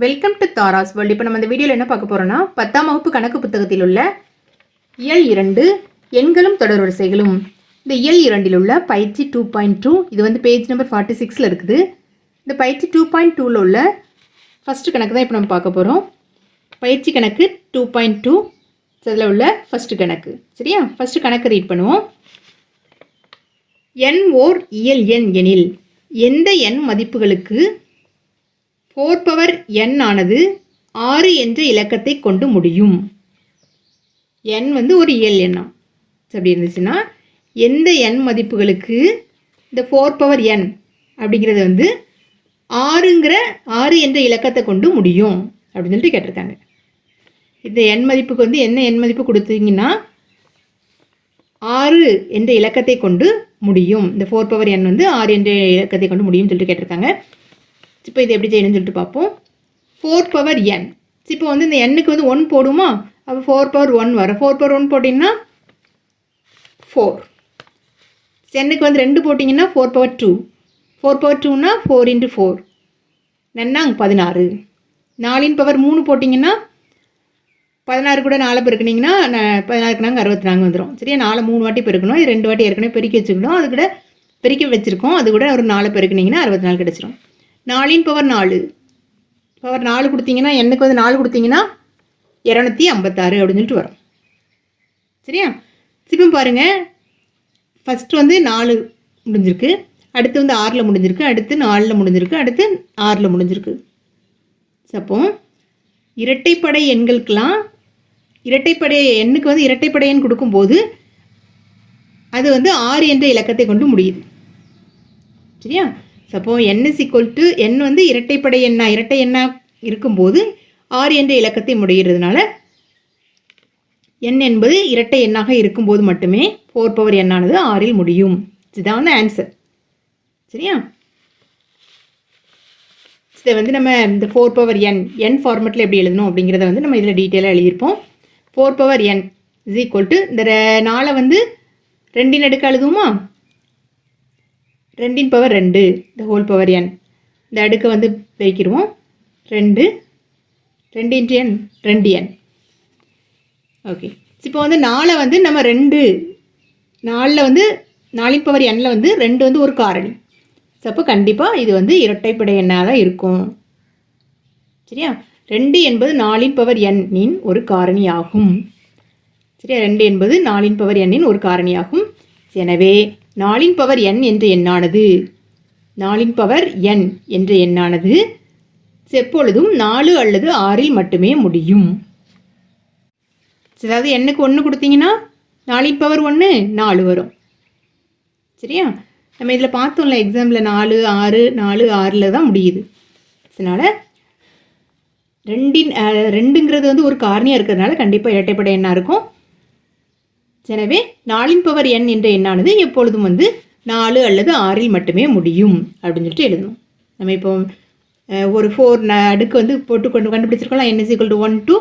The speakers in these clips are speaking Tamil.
வெல்கம் டு தாராஸ் வேர்ல்டு இப்போ நம்ம இந்த வீடியோவில் என்ன பார்க்க போகிறோம்னா பத்தாம் வகுப்பு கணக்கு புத்தகத்தில் உள்ள இயல் இரண்டு எண்களும் தொடர் வரிசைகளும். இந்த இயல் இரண்டில் உள்ள பயிற்சி டூ பாயிண்ட் டூ இது வந்து பேஜ் நம்பர் ஃபார்ட்டி சிக்ஸில் இருக்குது. இந்த பயிற்சி டூ பாயிண்ட் டூவில் உள்ள ஃபஸ்ட்டு கணக்கு தான் இப்போ நம்ம பார்க்க போகிறோம் பயிற்சி கணக்கு டூ பாயிண்ட் டூ அதில் உள்ள ஃபஸ்ட்டு கணக்கு. சரியா? ஃபஸ்ட்டு கணக்கு ரீட் பண்ணுவோம். எண் ஓர் இயல் எண் எனில் எந்த எண் மதிப்புகளுக்கு ஃபோர் பவர் என் ஆனது ஆறு என்ற இலக்கத்தை கொண்டு முடியும். எண் வந்து ஒரு இயல் எண்ணா. அப்படி இருந்துச்சுன்னா எந்த எண் மதிப்புகளுக்கு இந்த ஃபோர் பவர் என் அப்படிங்கிறது வந்து ஆறுங்கிற ஆறு என்ற இலக்கத்தை கொண்டு முடியும் அப்படின்னு சொல்லிட்டு கேட்டிருக்காங்க. இந்த எண் மதிப்புக்கு வந்து என்ன எண் மதிப்பு கொடுத்தீங்கன்னா ஆறு என்ற இலக்கத்தை கொண்டு முடியும். இந்த ஃபோர் பவர் என் வந்து ஆறு என்ற இலக்கத்தை கொண்டு முடியும்னு சொல்லிட்டு கேட்டிருக்காங்க. இப்போ இது எப்படி செய்யணும்னு சொல்லிட்டு பார்ப்போம். ஃபோர் பவர் என் இப்போ வந்து இந்த எண்ணுக்கு வந்து ஒன் போடுமா? அப்போ ஃபோர் பவர் ஒன் வரும். ஃபோர் பவர் ஒன் போட்டிங்கன்னா ஃபோர் எண்ணுக்கு வந்து ரெண்டு போட்டிங்கன்னா four power two four power டூனா ஃபோர் இன்ட்டு ஃபோர் நன்னாங்க பதினாறு. நாலின் பவர் மூணு போட்டிங்கன்னா பதினாறு கூட நாலு பெருக்குனீங்கன்னா பதினாறுக்கு நாங்கள் அறுபத்தி நான்கு வந்துடும் சரியா? நாலு மூணு வாட்டி பெருக்கணும். இது ரெண்டு வாட்டி ஏற்கனவே பெருக்கி வச்சுக்கணும் அது கூட பெருக்கி வச்சுருக்கோம். அது கூட ஒரு நாலு பெருக்குனீங்கன்னா அறுபத்தி நாலு கிடச்சிரும். நாலின் பவர் நாலு. பவர் நாலு கொடுத்தீங்கன்னா எண்ணுக்கு வந்து நாலு கொடுத்தீங்கன்னா இரநூத்தி ஐம்பத்தாறு அப்படின்னு சொல்லிட்டு வரும். சரியா? இப்போ பாருங்கள் ஃபஸ்ட்டு வந்து நாலு முடிஞ்சிருக்கு. அடுத்து வந்து ஆறில் முடிஞ்சிருக்கு. அடுத்து நாலில் முடிஞ்சிருக்கு. அடுத்து ஆறில் முடிஞ்சிருக்கு. அப்போ இரட்டைப்படை எண்களுக்கெல்லாம் இரட்டைப்படை எண்ணுக்கு வந்து இரட்டைப்படை எண் கொடுக்கும்போது அது வந்து ஆறு என்ற இலக்கத்தை கொண்டு முடியுது. சரியா? சப்போ n is equal to n வந்து இரட்டைப்படை எண்ணா இரட்டை எண்ணா இருக்கும்போது ஆறு என்ற இலக்கத்தை முடிகிறதுனால என் என்பது இரட்டை எண்ணாக இருக்கும்போது மட்டுமே ஃபோர் பவர் எண்ணானது ஆறில் முடியும். இதுதான் ஆன்சர் சரியா? இதை வந்து நம்ம இந்த ஃபோர் பவர் என் என் ஃபார்மெட்டில் எப்படி எழுதணும் அப்படிங்கிறத வந்து நம்ம இதில் டீட்டெயிலாக எழுதியிருப்போம். Four power n is equal to இந்த ரெ- வந்து ரெண்டின் அடுக்க எழுதுவோமா ரெண்டின் பவர் ரெண்டு. இந்த ஹோல் பவர் என் இந்த அடுக்கை வந்து வைக்கிடுவோம் ரெண்டு. ரெண்டு இன்ட்டு என் ரெண்டு என் ஓகே இப்போ வந்து நாளை வந்து நம்ம ரெண்டு. நாலில் வந்து நாலின் பவர் எண்ணில் வந்து ரெண்டு வந்து ஒரு காரணி. ஸோ அப்போ கண்டிப்பாக இது வந்து இரட்டைப்படை எண்ணாக தான் இருக்கும். சரியா? ரெண்டு என்பது நாலின் பவர் எண்ணின் ஒரு காரணியாகும். சரியா? ரெண்டு என்பது நாலின் பவர் எண்ணின் ஒரு காரணியாகும். எனவே நாளின் பவர் எண் என்ற எண்ணானது. நாளின் பவர் எண் என்ற எண்ணானது எப்பொழுதும் நாலு அல்லது ஆறில் மட்டுமே முடியும். அதாவது எண்ணுக்கு ஒன்று கொடுத்தீங்கன்னா நாளின் பவர் ஒன்று நாலு வரும். சரியா? நம்ம இதில் பார்த்தோம்ல எக்ஸாமில் நாலு ஆறு நாலு ஆறில் தான் முடியுது. அதனால் ரெண்டின் ரெண்டுங்கிறது வந்து ஒரு காரணியாக இருக்கிறதுனால கண்டிப்பாக இரட்டைப்படை எண்ணாக இருக்கும். எனவே நாலின் பவர் எண் என்ற எண்ணானது எப்பொழுதும் வந்து நாலு அல்லது ஆறில் மட்டுமே முடியும் அப்படின்னு சொல்லிட்டு எழுதணும். நம்ம இப்போ ஒரு ஃபோர் அடுக்கு வந்து போட்டு கொண்டு கண்டுபிடிச்சிருக்கலாம் n is equal to one two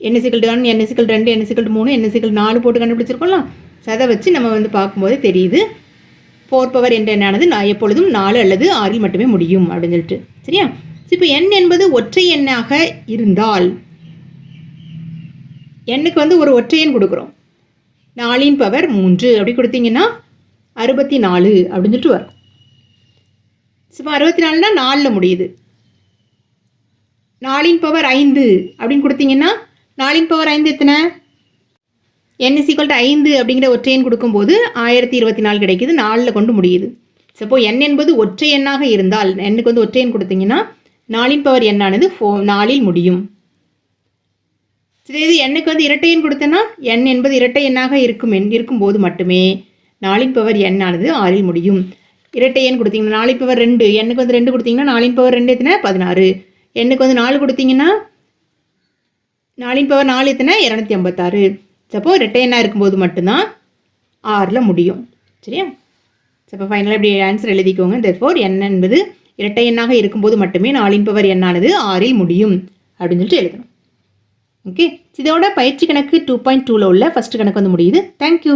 n is equal to one n is equal ரெண்டு என்எஸ்இக்கல் மூணு என்எஸ்இக்கல் நாலு போட்டு கண்டுபிடிச்சிருக்கலாம் So அதை வச்சு நம்ம வந்து பார்க்கும்போது தெரியுது. ஃபோர் பவர் என்ற எண்ணானது நான் எப்பொழுதும் நாலு அல்லது ஆறில் மட்டுமே முடியும் அப்படின்னு சொல்லிட்டு. சரியா? இப்போ எண் என்பது ஒற்றை எண்ணாக இருந்தால் எண்ணுக்கு வந்து ஒரு ஒற்றை எண் கொடுக்குறோம். நாலின் பவர் மூன்று. அப்படி கொடுத்தீங்கன்னா அறுபத்தி நாலு அப்படின்னு சொல்லிட்டு வரும். இப்போ அறுபத்தி நாலுனா நாலில் முடியுது. நாலின் பவர் ஐந்து அப்படின்னு கொடுத்தீங்கன்னா நாலின் பவர் ஐந்து எத்தனை? என் இஸ் ஐந்து அப்படிங்கிற ஒற்றையன் கொடுக்கும்போது ஆயிரத்தி இருபத்தி நாலு கிடைக்குது. நாலில் கொண்டு முடியுது. சப்போ எண் என்பது ஒற்றை எண்ணாக இருந்தால் எண்ணுக்கு வந்து ஒற்றையன் கொடுத்தீங்கன்னா நாலின் பவர் எண்ணானது ஃபோ நாலில் முடியும். சரி இது எண்ணுக்கு வந்து இரட்டை எண் கொடுத்தேன்னா எண் என்பது இரட்டை எண்ணாக இருக்கும் எண் இருக்கும்போது மட்டுமே. நாலின் பவர் எண்ணானது ஆறில் முடியும். இரட்டை எண் கொடுத்தீங்கன்னா நாலின் பவர் ரெண்டு. எண்ணுக்கு வந்து ரெண்டு கொடுத்தீங்கன்னா நாலின் பவர் ரெண்டு எத்தனை? பதினாறு. எண்ணுக்கு வந்து நாலு கொடுத்தீங்கன்னா நாலின் பவர் நாலு எத்தனை? இரநூத்தி ஐம்பத்தாறு. சப்போ இரட்டை எண்ணாக இருக்கும்போது மட்டும்தான் ஆறில் முடியும். சரியா? சப்போ ஃபைனலாக இப்படி ஆன்சர் எழுதிக்கோங்க. தெர்ஃபோர் எண் என்பது இரட்டை எண்ணாக இருக்கும்போது மட்டுமே நாலின் பவர் எண்ணானது ஆறில் முடியும். அப்படின்னு சொல்லிட்டு எழுதணும். ஓகே இதோட பயிற்சி கணக்கு டூ பாயிண்ட் டூவில் உள்ள ஃபஸ்ட்டு கணக்கு வந்து முடியுது. தேங்க்யூ